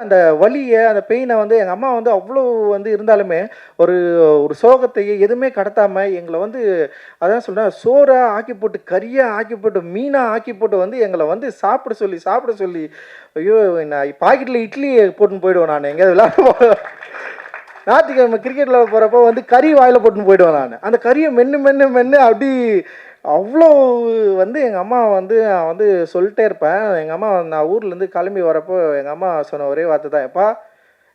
அந்த வலியை அந்த பெயினை வந்து எங்கள் அம்மா வந்து அவ்வளோ வந்து இருந்தாலுமே ஒரு ஒரு சோகத்தையே எதுவுமே கடத்தாமல் எங்களை வந்து அதான் சொல்கிறேன் சோறாக ஆக்கி போட்டு கறியாக ஆக்கி போட்டு மீனாக ஆக்கி போட்டு வந்து எங்களை வந்து சாப்பிட சொல்லி சாப்பிட சொல்லி ஐயோ நான் பாக்கெட்டில் இட்லி போட்டுன்னு போயிடுவேன் நான். எங்கேயாவது விளையாட போ- ஞாயிற்றுக்கிழமை கிரிக்கெட்டில் போகிறப்போ வந்து கறி வாயில் போட்டுன்னு போயிடுவேன் நான். அந்த கறியை மென்று மென்று மென்று அப்படி அவ்வளோ வந்து எங்கள் அம்மா வந்து நான் வந்து சொல்லிட்டே இருப்பேன். எங்கள் அம்மா நான் ஊர்லேருந்து கிளம்பி வரப்போ எங்கள் அம்மா சொன்ன ஒரே வார்த்தை தான் எப்பா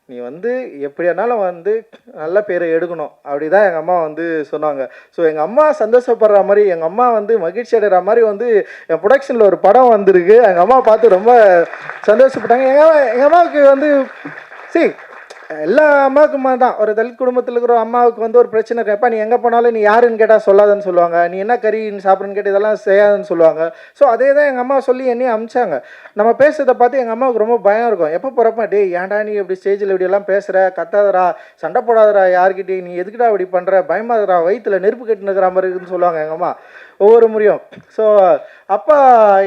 நீ வந்து எப்படியானாலும் வந்து நல்ல பேரை எடுக்கணும். அப்படி தான் எங்கள் அம்மா வந்து சொன்னாங்க. ஸோ எங்கள் அம்மா சந்தோஷப்படுற மாதிரி எங்கள் அம்மா வந்து மகிழ்ச்சி அடைகிற மாதிரி வந்து என் ப்ரொடக்ஷனில் ஒரு படம் வந்திருக்கு. எங்கள் அம்மா பார்த்து ரொம்ப சந்தோஷப்பட்டாங்க. எங்கள் எங்கள் அம்மாவுக்கு வந்து சரி எல்லா அம்மாவுக்குமா தான். ஒரு தலித் குடும்பத்தில் இருக்கிற அம்மாவுக்கு வந்து ஒரு பிரச்சனை இருக்கு நீ எங்கே போனாலும் நீ யாருன்னு கேட்டால் சொல்லாதன்னு சொல்லுவாங்க. நீ என்ன கறி சாப்பிடுன்னு கேட்டு இதெல்லாம் செய்யாதுன்னு சொல்லுவாங்க. ஸோ அதே தான் எங்கள் அம்மா சொல்லி என்னையும் அமிச்சாங்க. நம்ம பேசுறதை பார்த்து எங்கள் அம்மாவுக்கு ரொம்ப பயம் இருக்கும். எப்போ போகிறப்ப டே ஏன்டா நீ இப்படி ஸ்டேஜில் இப்படி எல்லாம் பேசுகிற கத்தாதடா. சண்டை போடாதடா யார்கிட்டயும். நீ எதுக்குடா இப்படி பண்ணுற பயமாதரா வயிற்றுல நெருப்பு கட்டினுக்கிற மாதிரி இருக்குன்னு சொல்லுவாங்க எங்கள் அம்மா. ஒவ்வொரு முறையும். ஸோ அப்பா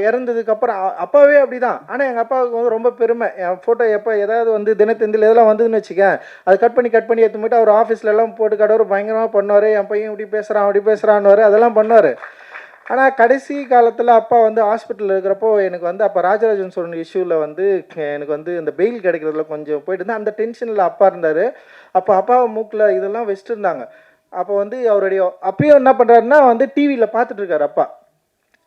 இறந்ததுக்கப்புறம் அப்பாவே அப்படி தான் ஆனால் எங்கள் அப்பாவுக்கு வந்து ரொம்ப பெருமை. என் ஃபோட்டோ எப்போ ஏதாவது வந்து தினத்தந்தில் இதெல்லாம் வந்ததுன்னு வச்சுக்கேன். அது கட் பண்ணி கட் பண்ணி எடுத்து போயிட்டு அவர் ஆஃபீஸில் எல்லாம் போட்டு கடவுர் பயங்கரமாக பண்ணுவார். என் பையன் இப்படி பேசுகிறான் அப்படி பேசுகிறான்னு அதெல்லாம் பண்ணுவார். ஆனால் கடைசி காலத்தில் அப்பா வந்து ஹாஸ்பிட்டலில் இருக்கிறப்போ எனக்கு வந்து அப்போ ராஜராஜன் சொன்ன இஷ்யூவில் வந்து எனக்கு வந்து இந்த பெயில் கிடைக்கிறதுல கொஞ்சம் போயிட்டு இருந்தேன் அந்த டென்ஷனில் அப்பா இருந்தார். அப்போ அப்பாவை மூக்கில் இதெல்லாம் வச்சுட்டு இருந்தாங்க. அப்போ வந்து அவருடைய அப்பயும் என்ன பண்ணுறாருன்னா வந்து டிவியில் பார்த்துட்டு இருக்காரு அப்பா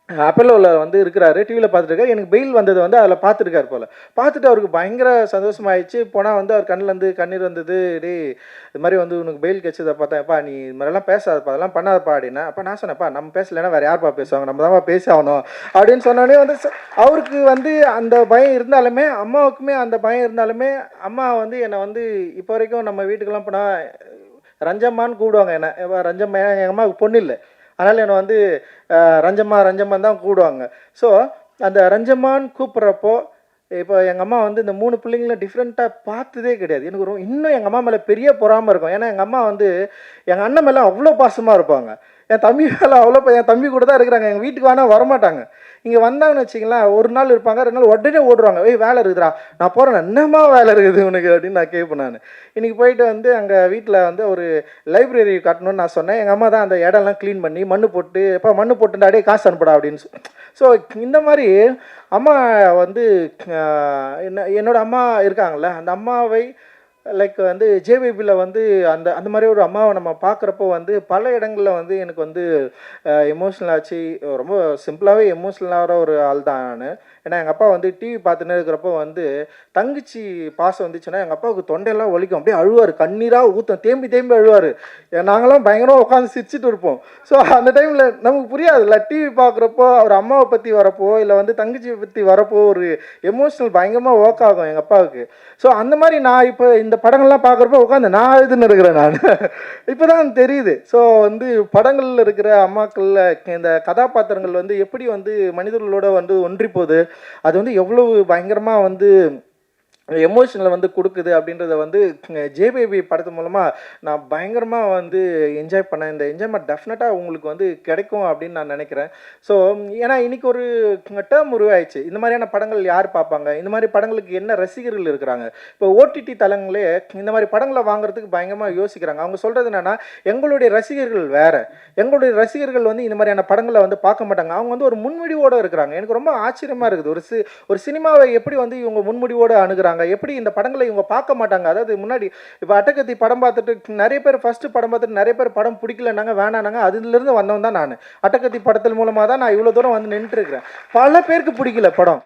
அப்பல்லோவில் வந்து இருக்கிறாரு டிவியில் பார்த்துருக்காரு எனக்கு பெயில் வந்தது வந்து அதில் பார்த்துருக்காரு போல். பார்த்துட்டு அவருக்கு பயங்கர சந்தோஷமாயிடுச்சு. போனால் வந்து அவர் கண்ணிலேருந்து கண்ணீர் வந்தது டேய் இது மாதிரி வந்து உனக்கு பெயில் கிடைச்சதை பார்த்தேன்ப்பா நீ இது மாதிரிலாம் பேசாதப்பா அதெல்லாம் பண்ணாதப்பா அப்படின்னா அப்போ நான் சொன்னேன்ப்பா நம்ம பேசலைன்னா வேறு யார்ப்பா பேசுவாங்க? நம்ம தான்ப்பா பேசி ஆகணும் அப்படின்னு சொன்னோடனே வந்து அவருக்கு வந்து அந்த பயம் இருந்தாலுமே அம்மாவுக்குமே அந்த பயம் இருந்தாலுமே அம்மா வந்து என்னை வந்து இப்போ வரைக்கும் நம்ம வீட்டுக்கெல்லாம் போனால் ரஞ்சம்மான்னு கூப்பிடுவாங்க என்ன எப்ப ரஞ்சம்மா எங்கள் அம்மாவுக்கு பொண்ணு இல்லை. அதனால் என்னை வந்து ரஞ்சம்மா ரஞ்சம்மான்னு தான் கூப்பிடுவாங்க ஸோ அந்த ரஞ்சம்மான்னு கூப்பிட்றப்போ இப்போ எங்கள் அம்மா வந்து இந்த மூணு பிள்ளைங்களும் டிஃப்ரெண்ட்டாக பார்த்ததே கிடையாது. எனக்கு ரொம்ப இன்னும் எங்கள் அம்மா மேலே பெரிய பொறாமல் இருக்கும். ஏன்னா எங்கள் அம்மா வந்து எங்கள் அண்ணன் மேலே அவ்வளோ பாசமாக இருப்பாங்க. என் தம்பி மேலே அவ்வளோ என் தம்பி கூட தான் இருக்கிறாங்க. எங்கள் வீட்டுக்கு வேணால் வரமாட்டாங்க. இங்கே வந்தாங்கன்னு வச்சிங்களேன் ஒரு நாள் இருப்பாங்க ரெண்டு நாள் உடனே ஓடுவாங்க. ஏய் வேலை இருக்குதுடா. நான் போகிறேன் என்னம்மா வேலை இருக்குது உனக்கு? அப்படின்னு நான் கேட்பேன் நான். இன்றைக்கி போயிட்டு வந்து அங்கே வீட்டில் வந்து ஒரு லைப்ரரி கட்டணும்னு நான் சொன்னேன். எங்கள் அம்மா தான் அந்த இடம்லாம் க்ளீன் பண்ணி மண் போட்டு எப்போ மண் போட்டுண்டா அடே காசு அனுப்புடா. அப்படின்னு ஸோ இந்த மாதிரி அம்மா வந்து என்ன என்னோடய அம்மா இருக்காங்கல்ல அந்த அம்மாவை லைக் வந்து ஜேபிபியில் வந்து அந்த அந்த மாதிரி ஒரு அம்மாவை நம்ம பார்க்குறப்போ வந்து பல இடங்களில் வந்து எனக்கு வந்து எமோஷ்னல் ஆச்சு. ரொம்ப சிம்பிளாகவே எமோஷ்னலாகிற ஒரு ஆள் தான் நான். ஏன்னா எங்கள் அப்பா வந்து டிவி பார்த்துன்னு இருக்கிறப்போ வந்து தங்கச்சி பாசம் வந்துச்சுன்னா எங்கள் அப்பாவுக்கு தொண்டையெல்லாம் ஒழிக்கும் அப்படியே அழுவார். கண்ணீராக ஊற்றும் தேம்பி தேம்பி அழுவார். நாங்களாம் பயங்கரமாக உட்காந்து சிரிச்சிட்டு இருப்போம். ஸோ அந்த டைமில் நமக்கு புரியாதுல்ல. டிவி பார்க்குறப்போ அவர் அம்மாவை பற்றி வரப்போ இல்லை வந்து தங்கச்சியை பற்றி வரப்போ ஒரு எமோஷ்னல் பயங்கரமாக ஒர்க் ஆகும் எங்கள் அப்பாவுக்கு. ஸோ அந்த மாதிரி நான் இப்போ இந்த படங்கள்லாம் பார்க்குறப்போ உட்காந்து நான் எழுதுன்னு இருக்கிறேன் நான். இப்போ தான் தெரியுது. ஸோ வந்து படங்களில் இருக்கிற அம்மாக்களில் இந்த கதாபாத்திரங்கள் வந்து எப்படி வந்து மனிதர்களோட வந்து ஒன்றி போகுது? அது வந்து எவ்வளவு பயங்கரமாக வந்து எமோஷனில் வந்து கொடுக்குது அப்படின்றத வந்து ஜேபேபி படத்து மூலமாக நான் பயங்கரமாக வந்து என்ஜாய் பண்ணேன். இந்த என்ஜாய்மெண்ட் டெஃபினட்டாக உங்களுக்கு வந்து கிடைக்கும் அப்படின்னு நான் நினைக்கிறேன். ஸோ ஏன்னா இன்றைக்கி ஒரு டேர்ம் உருவாயிடுச்சு. இந்த மாதிரியான படங்கள் யார் பார்ப்பாங்க? இந்த மாதிரி படங்களுக்கு என்ன ரசிகர்கள் இருக்கிறாங்க? இப்போ ஓடிடி தளங்களே இந்த மாதிரி படங்களை வாங்குறதுக்கு பயங்கரமாக யோசிக்கிறாங்க. அவங்க சொல்கிறது என்னென்னா எங்களுடைய ரசிகர்கள் வேறு. எங்களுடைய ரசிகர்கள் வந்து இந்த மாதிரியான படங்களை வந்து பார்க்க மாட்டாங்க. அவங்க வந்து ஒரு முன்முடிவோடு இருக்கிறாங்க. எனக்கு ரொம்ப ஆச்சரியமாக இருக்குது. ஒரு சி ஒரு சினிமாவை எப்படி வந்து இவங்க முன்முடிவோடு அணுகுறாங்க? எப்படி இந்த படங்களை இவங்க பார்க்க மாட்டாங்க? அதாவது முன்னாடி இப்போ அட்டகத்தி படம் பார்த்துட்டு நிறைய பேர் ஃபஸ்ட்டு படம் பார்த்துட்டு நிறைய பேர் படம் பிடிக்கலனாங்க வேணானாங்க அதுலேருந்து வந்தவன் தான் நான். அட்டகத்தி படத்தில் மூலமாக தான் நான் இவ்வளோ தூரம் வந்து நின்றுருக்கிறேன் பல பேருக்கு பிடிக்கல படம்.